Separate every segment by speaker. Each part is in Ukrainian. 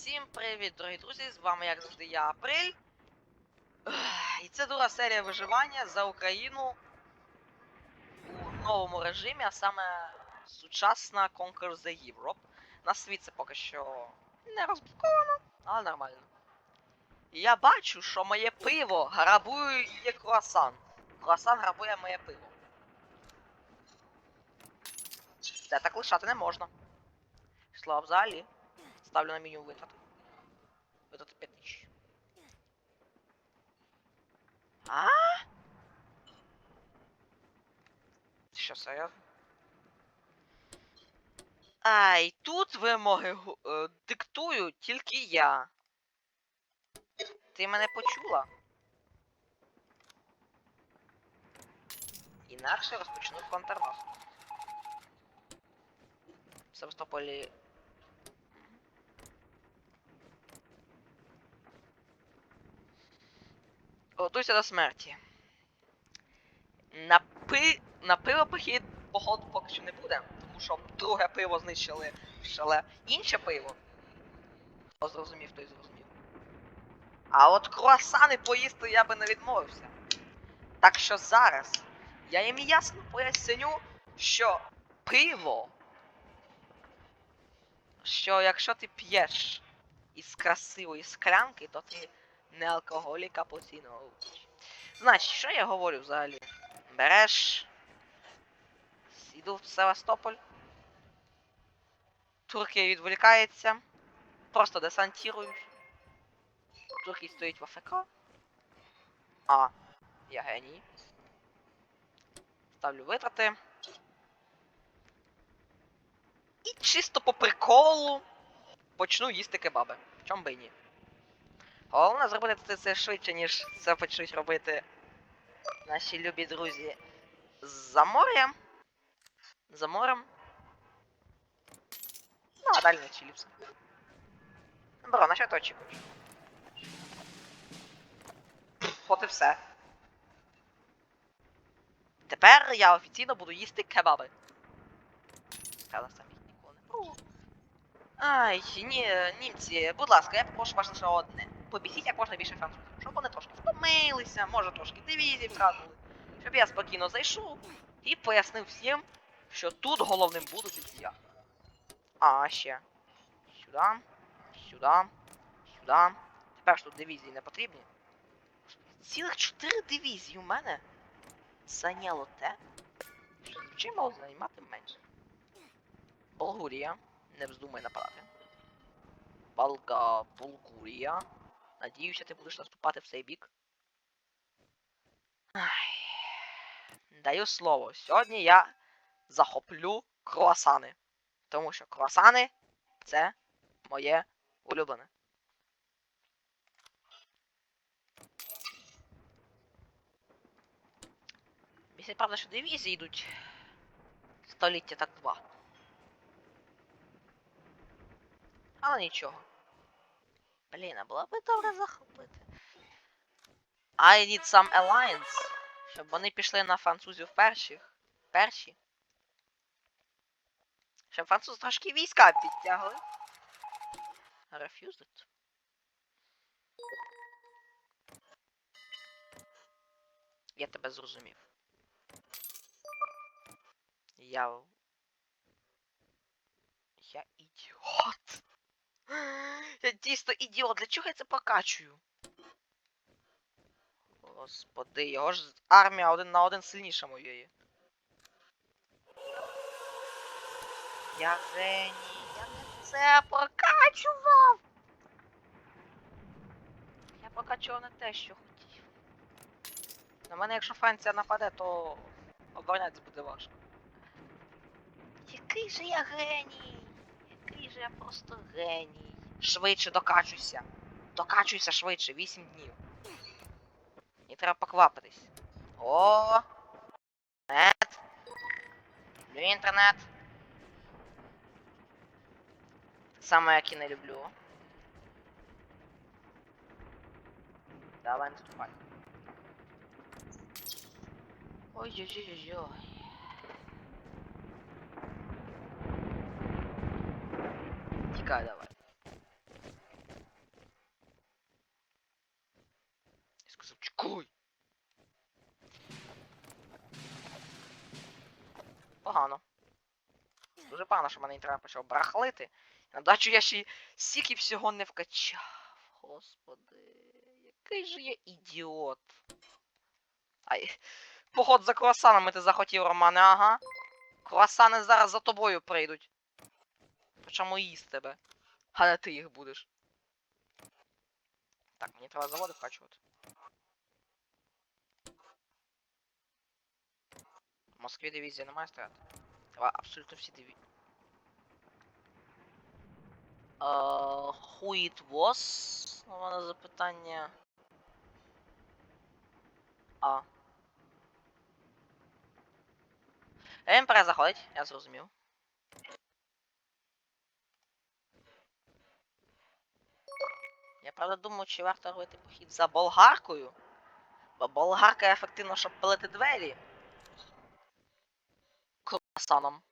Speaker 1: Всім привіт, дорогі друзі! З вами, як завжди, я Апрель. І це друга серія виживання за Україну у новому режимі, а саме сучасна Conquer the Europe. На світ це поки що не розблоковано, але нормально. І я бачу, що моє пиво грабує є круасан. Круасан грабує моє пиво. Це так лишати не можна. Слава взагалі. Ставлю на меню витрати. Витрати 5000. А? Ти Що, серйозно? А, і тут вимоги е, диктую тільки я. Ти мене почула? Інакше розпочну контрнаступ. В Севастополі Готуйся до смерті. На пи... На пиво похід, походу, поки що не буде, тому що друге пиво знищили але інше пиво. Хто зрозумів, той зрозумів. А от круасани поїсти я би не відмовився. Так що зараз я їм ясно поясню, що пиво. Що якщо ти п'єш із красивої склянки, то ти не алкоголік, а постійно. Значить, що я говорю взагалі? Береш. Іду в Севастополь. Турки відволікається. Просто десантірують. Турки стоїть в АФК. А, я геній. Ставлю витрати. І чисто по приколу почну їсти кебаби. Чом би і ні. Головне зробити це, швидше, ніж це почнуть робити наші любі друзі за морем. За морем. Ну, а далі на чиліпси. Бро, на що ти очікуєш? От і все. Тепер я офіційно буду їсти кебаби. Правда, сам їх ніколи не. Ай, ні, німці, будь ласка, я попрошу вас лише одне. Побісіть як можна більше французів, щоб вони трошки втомилися, може трошки дивізії втратили, щоб я спокійно зайшов і пояснив всім, що тут головним будуть я. А, ще. Сюди, сюди, сюди. Тепер ж тут дивізії не потрібні. Цілих чотири дивізії у мене зайняло те, що звичайно мало займати менше. Болгурія. Не вздумай нападати. Балга Булгурія. Надіюся, ти будеш наступати в цей бік. Ай. Даю слово. Сьогодні я захоплю круасани. Тому що круасани це моє улюблене. Місяць, правда, що дивізії йдуть століття так два. Але нічого. Блін, а було би добре захопити. I need some alliance. Щоб вони пішли на французів перших. Перші. Щоб французи трошки війська підтягли. Refused it. Я тебе зрозумів. Я. Я ідіот. Я дійсно ідіот. Для чого я це покачую? Господи, його ж армія один на один сильніша моєї. Я геній, я не це прокачував. Я прокачував не те, що хотів. На мене, якщо Франція нападе, то оборонятися буде важко. Який же я геній! Який же я просто геній. Швидше докачуйся. Докачуйся швидше, 8 днів. І треба поквапитись. О! Інтернет. Люблю інтернет. Так як і не люблю. Давай наступай. Ой-ой-ой-ой. Тікай давай. Дякуй! Погано. Дуже погано, що мене інтернет почав брахлити. На дачу я ще й стільки всього не вкачав. Господи, який же я ідіот. Ай. Поход за круасанами ти захотів, Романе, ага. Круасани зараз за тобою прийдуть. Причому їсть тебе. А не ти їх будеш. Так, мені треба заводи вкачувати. В Москві дивізії немає стояти. Абсолютно всі дивізії. Uh, who it was? У мене запитання. А. Він перезаходить, я зрозумів. Я правда думаю, чи варто робити похід за болгаркою. Бо болгарка ефективно, щоб пилити двері. Круасаном.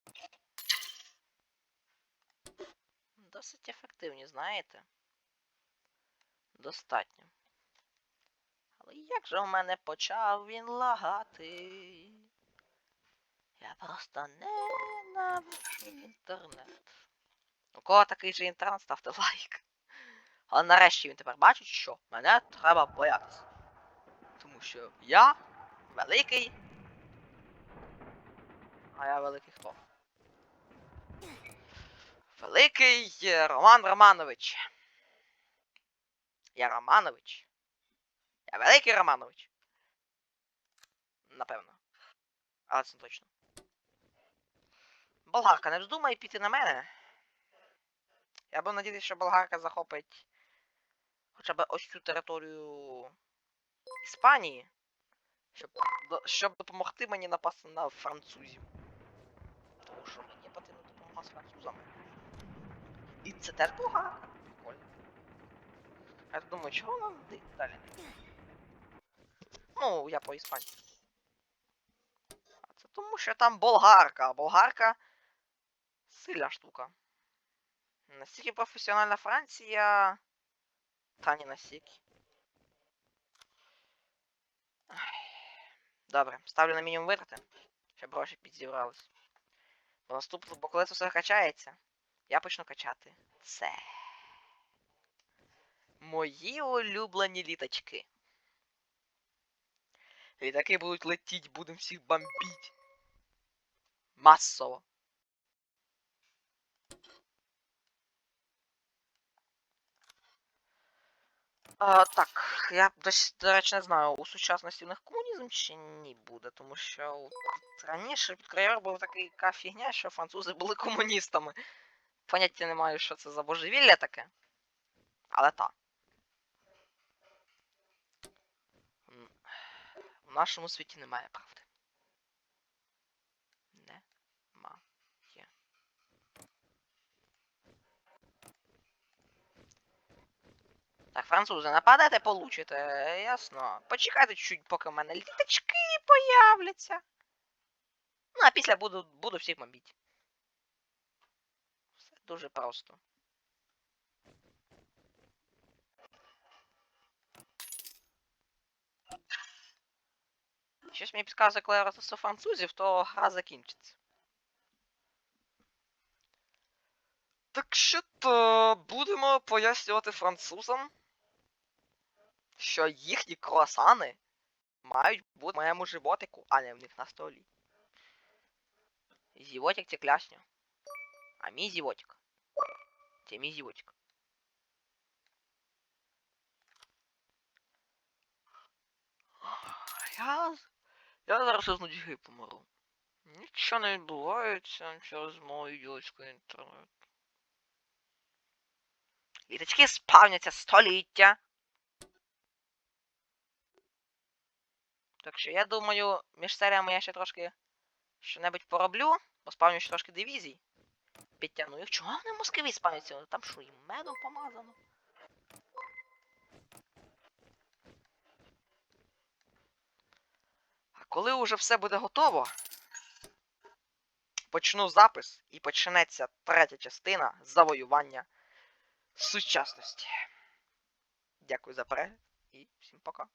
Speaker 1: Досить ефективні, знаєте. Достатньо. Але як же в мене почав він лагати? Я просто ненавиджу інтернет. У кого такий же інтернет, ставте лайк. Але нарешті він тепер бачить, що мене треба боятися. Тому що я великий. А я великий хто? Великий е, Роман Романович. Я Романович. Я великий Романович. Напевно. Але це не точно. Болгарка, не вздумай піти на мене. Я був надіятися, що болгарка захопить хоча б ось цю територію Іспанії, щоб, щоб допомогти мені напасти на французів. Що мені потрібна допомога з французами. І це теж болгарка. Прикольно. Я думаю, чого д- далі? Ну, я по іспанськи. А це тому, що там болгарка, болгарка сильна штука. Настільки професіональна Франція. Та не настільки. Добре, ставлю на мінімум витрати, щоб гроші підзібрались. Наступно, бо коли це все качається, я почну качати це. Мої улюблені літачки. Літаки будуть летіть, будемо всіх бомбіть. Масово. А, так, я десь, до речі, не знаю, у сучасності в них комунізм чи ні буде, тому що раніше під був такий така фігня, що французи були комуністами. Поняття не маю, що це за божевілля таке. Але так. В нашому світі немає правди. Немає. Так, французи, нападете, получите, ясно. Почекайте чуть, поки в мене літачки появляться. Ну, а після буду, буду всіх бомбити. Все дуже просто. Щось мені підказує, коли я розтасу французів, то гра закінчиться. Так що то будемо пояснювати французам, що їхні круасани мають бути в моєму животику, а не в них на столі. Зівотик це клясня. А мій зівотик. Це мій зівотик. Я... Я зараз із нудьги помру. Нічого не відбувається через мою ідіотську інтернет. Літачки спавняться століття. Так що я думаю, між серіями я ще трошки що-небудь пороблю, бо спавню ще трошки дивізій. Підтягну їх. Чого вони в Москві спавняться? Там що, їм медом помазано? А коли уже все буде готово, почну запис і почнеться третя частина завоювання сучасності. Дякую за перегляд і всім пока.